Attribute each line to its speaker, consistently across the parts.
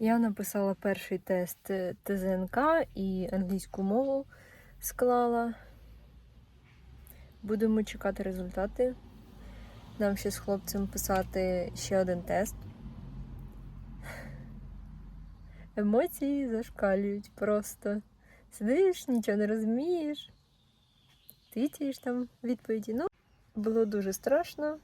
Speaker 1: Я написала перший тест е, ТЗНК і англійську мову склала. Будемо чекати результати. Нам ще з хлопцем писати ще один тест. Емоції зашкалюють просто. Сидиш, нічого не розумієш. Титієш там відповіді. Ну, було дуже страшно.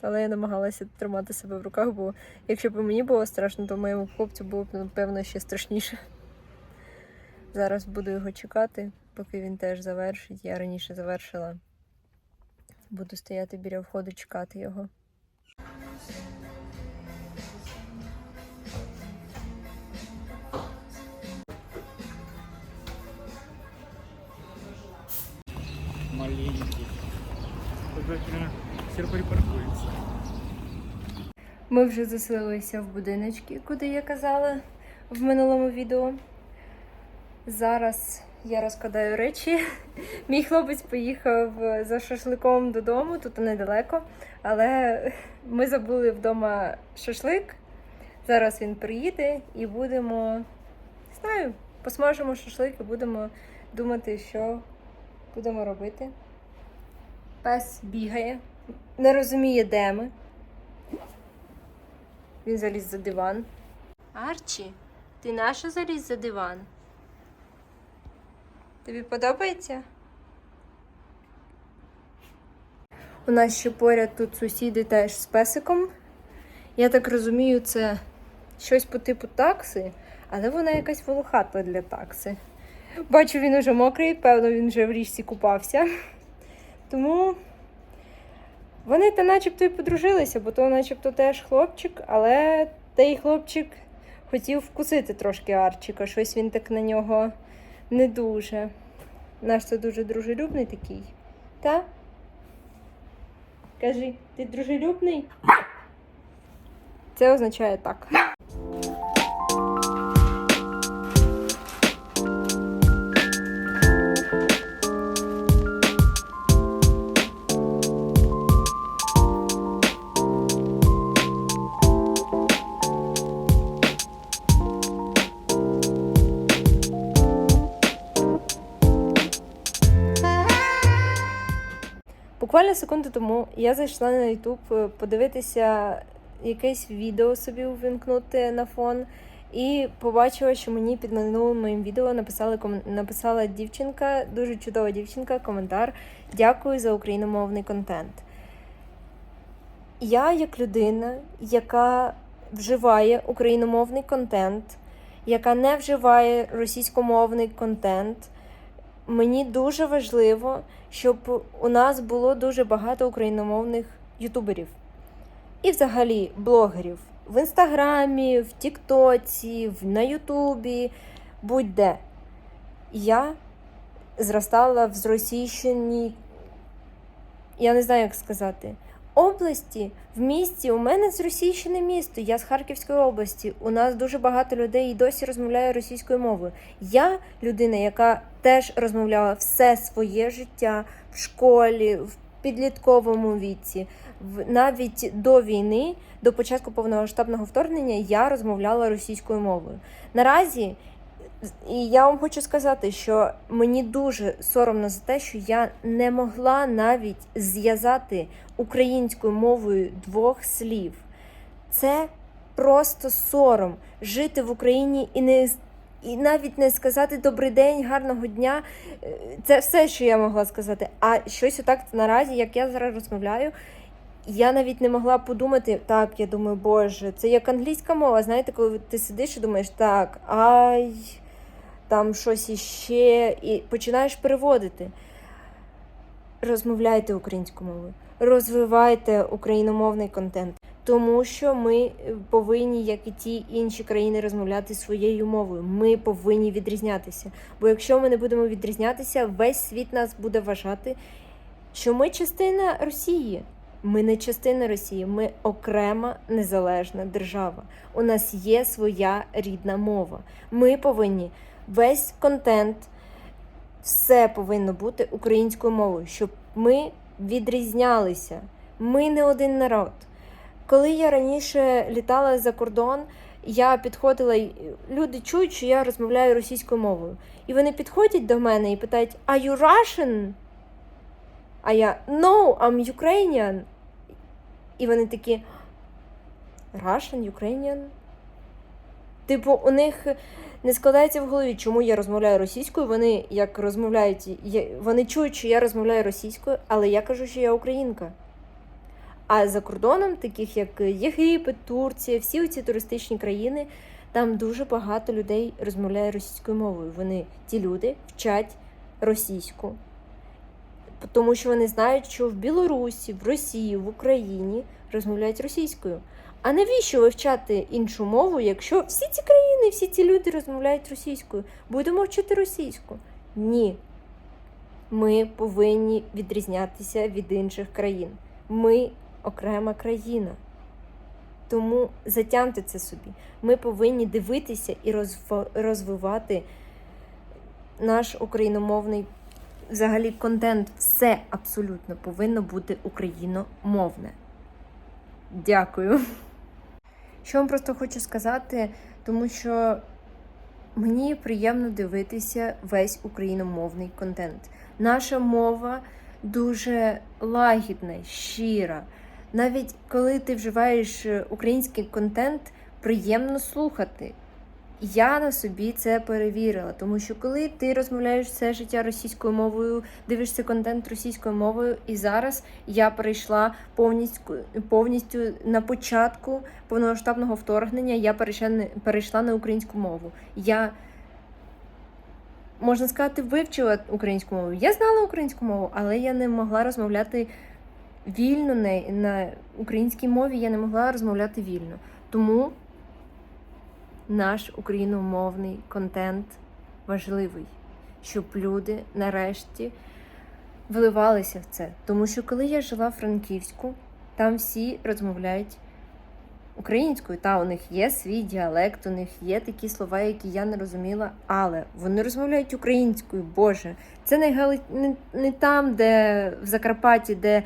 Speaker 1: Але я намагалася тримати себе в руках, бо якщо б мені було страшно, то моєму хлопцю було б, напевно, ще страшніше. Зараз буду його чекати, поки він теж завершить. Я раніше завершила. Буду стояти біля входу, чекати його.
Speaker 2: Обязательно все припаркуется.
Speaker 1: Ми вже заселилися в будиночки, куди я казала в минулому відео. Зараз я розкладаю речі. Мій хлопець поїхав за шашликом додому, тут недалеко, але ми забули вдома шашлик. Зараз він приїде і будемо, не знаю, посмажемо шашлик і будемо думати, що будемо робити. Пес бігає, не розуміє, де ми. Він заліз за диван. Арчі, ти наша заліз за диван? Тобі подобається? У нас ще поряд тут сусіди теж з песиком. Я так розумію, це щось по типу такси, але вона якась волохата для такси. Бачу, він уже мокрий, певно, він вже в річці купався. Тому вони та начебто і подружилися, бо то начебто теж хлопчик, але той хлопчик хотів вкусити трошки Арчика. Щось він так на нього не дуже. Наш це дуже дружелюбний такий. Та? Кажи, ти дружелюбний? Це означає так. Буквально секунду тому я зайшла на YouTube подивитися якесь відео собі увімкнути на фон. І побачила, що мені під минулим моїм відео написали, написала дівчинка, дуже чудова дівчинка, коментар. Дякую за україномовний контент. Я, як людина, яка вживає україномовний контент, яка не вживає російськомовний контент, мені дуже важливо, щоб у нас було дуже багато україномовних ютуберів і взагалі блогерів в інстаграмі, в Тіктоці, на Ютубі, будь-де. Я зростала в зросійщині, я не знаю, як сказати. Області в місті у мене зросійщене місто. Я з Харківської області. У нас дуже багато людей і досі розмовляє російською мовою. Я людина, яка теж розмовляла все своє життя в школі, в підлітковому віці, навіть до війни, до початку повномасштабного вторгнення, я розмовляла російською мовою. Наразі, і я вам хочу сказати, що мені дуже соромно за те, що я не могла навіть зв'язати українською мовою двох слів. Це просто сором жити в Україні і не і навіть не сказати добрий день, гарного дня. Е, Це все, що я могла сказати. А щось отак наразі, як я зараз розмовляю, я навіть не могла подумати, так, я думаю, боже, це як англійська мова. Знаєте, коли ти сидиш і думаєш, так, ай, там щось іще, і починаєш переводити. Розмовляйте українською мовою, розвивайте україномовний контент, тому що ми е, повинні, як і ті інші країни, розмовляти своєю мовою. Ми повинні відрізнятися. Бо якщо ми не будемо відрізнятися, весь світ нас буде вважати, що ми частина Росії. Ми не частина Росії, ми окрема незалежна держава. У нас є своя рідна мова. Ми повинні весь контент, все повинно бути українською мовою, щоб ми відрізнялися. Ми не один народ. Коли я раніше літала за кордон, я підходила, люди чують, що я розмовляю російською мовою. І вони підходять до мене і питають: Are you Russian? А я No, I'm Ukrainian. І вони такі Russian, Ukrainian? Типу, у них не складається в голові, чому я розмовляю російською. Вони як розмовляють, вони чують, що я розмовляю російською, але я кажу, що я українка. А за кордоном, таких як Єгипет, Турція, всі ці туристичні країни, там дуже багато людей розмовляє російською мовою. Вони ті люди вчать російську, тому що вони знають, що в Білорусі, в Росії, в Україні розмовляють російською. А навіщо вивчати іншу мову, якщо всі ці країни, всі ці люди розмовляють російською? Будемо вчити російську? Ні. Ми повинні відрізнятися від інших країн. Ми окрема країна. Тому затямте це собі. Ми повинні дивитися і розвивати наш україномовний взагалі контент. Все абсолютно повинно бути україномовне. Дякую. Що вам просто хочу сказати, тому що мені приємно дивитися весь україномовний контент. Наша мова дуже лагідна, щира. Навіть коли ти вживаєш е, український контент, приємно слухати. Я на собі це перевірила, тому що коли ти розмовляєш все життя російською мовою, дивишся контент російською мовою, і зараз я перейшла повністю повністю на початку повномасштабного вторгнення, я перейшла, перейшла на українську мову. Я можна сказати, вивчила українську мову. Я знала українську мову, але я не могла розмовляти вільно на українській мові. Я не могла розмовляти вільно. Тому наш україномовний контент важливий, щоб люди нарешті вливалися в це. Тому що коли я жила в Франківську, там всі розмовляють українською. Та у них є свій діалект, у них є такі слова, які я не розуміла, але вони розмовляють українською. Боже, це не, Гали... не, не там, де в Закарпатті, де е,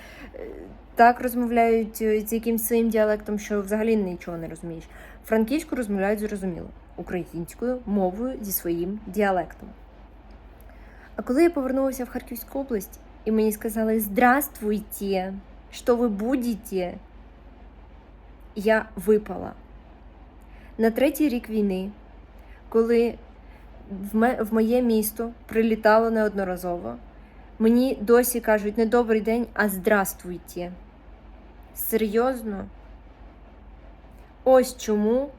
Speaker 1: так розмовляють е, з якимсь своїм діалектом, що взагалі нічого не розумієш. Франківську розмовляють зрозуміло, українською мовою зі своїм діалектом. А коли я повернулася в Харківську область, і мені сказали Здравствуйте, що ви будете? Я випала. На третій рік війни, коли в, моє місто прилітало неодноразово, мені досі кажуть не добрий день, а здравствуйте. Серйозно? Ось чому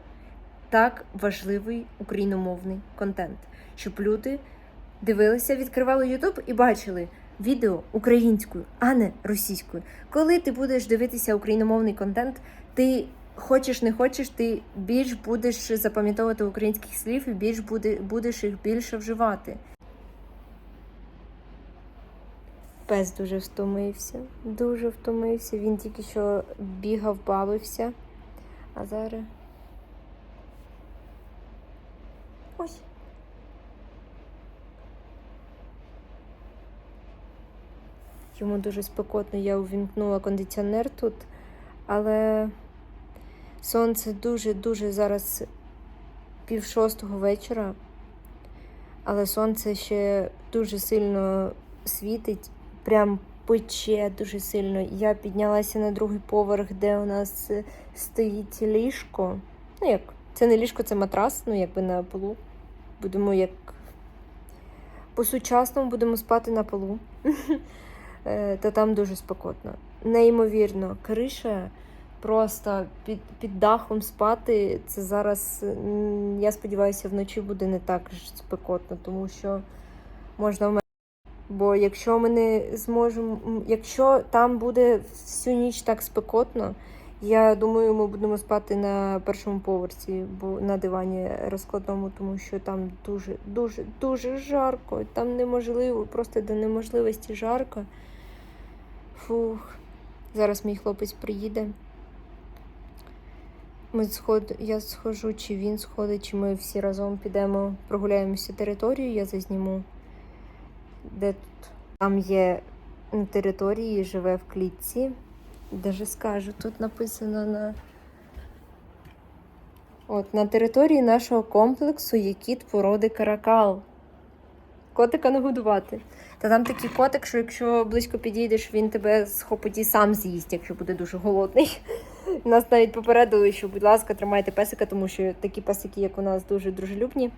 Speaker 1: так важливий україномовний контент, щоб люди дивилися, відкривали YouTube і бачили відео українською, а не російською. Коли ти будеш дивитися україномовний контент, ти хочеш не хочеш, ти більш будеш запам'ятовувати українських слів і більш буде, будеш їх більше вживати. Пес дуже втомився, дуже втомився. Він тільки що бігав, бавився. А зараз. Ось. Йому дуже спекотно, я увімкнула кондиціонер тут, але сонце дуже-дуже зараз пів шостого вечора, але сонце ще дуже сильно світить, прям пече дуже сильно. Я піднялася на другий поверх, де у нас е, стоїть ліжко. Ну як, це не ліжко, це матрас, ну якби на полу. Будемо як по-сучасному будемо спати на полу. Е, Та там дуже спекотно. Неймовірно, криша просто під, під дахом спати. Це зараз, я сподіваюся, вночі буде не так спекотно, тому що можна вмерти. Бо якщо ми не зможемо, якщо там буде всю ніч так спекотно, я думаю, ми будемо спати на першому поверсі, бо на дивані розкладному, тому що там дуже, дуже, дуже жарко. Там неможливо, просто до неможливості жарко. Фух. Зараз мій хлопець приїде. Ми сход... Я схожу, чи він сходить, чи ми всі разом підемо, прогуляємося територію, я зазніму. Де тут? Там є на території, живе в клітці. Даже скажу, тут написано на От на території нашого комплексу є кіт породи каракал. Котика нагодувати. Та там такий котик, що якщо близько підійдеш, він тебе схопить і сам з'їсть, якщо буде дуже голодний. Нас навіть попередили, що, будь ласка, тримайте песика, тому що такі песики, як у нас, дуже дружелюбні.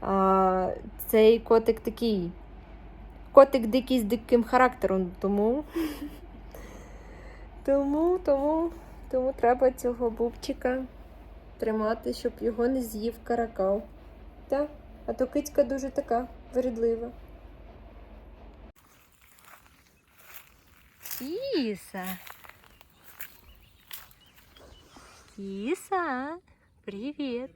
Speaker 1: А, цей котик такий. Котик дикий з диким характером, тому. Тому, тому, тому треба цього бубчика тримати, щоб його не з'їв каракал. Так, а то кицька дуже така вередлива. Кіса. Кіса, привіт.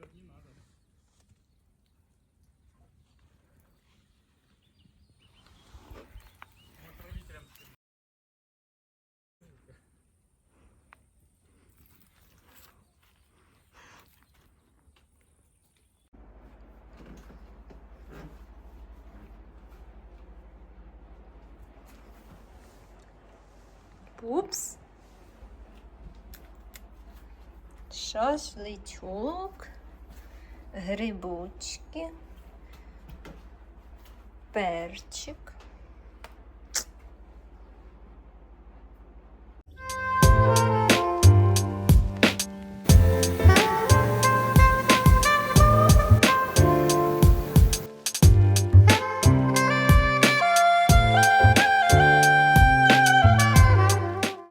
Speaker 1: Пупс. Шашличок, грибочки, перчик.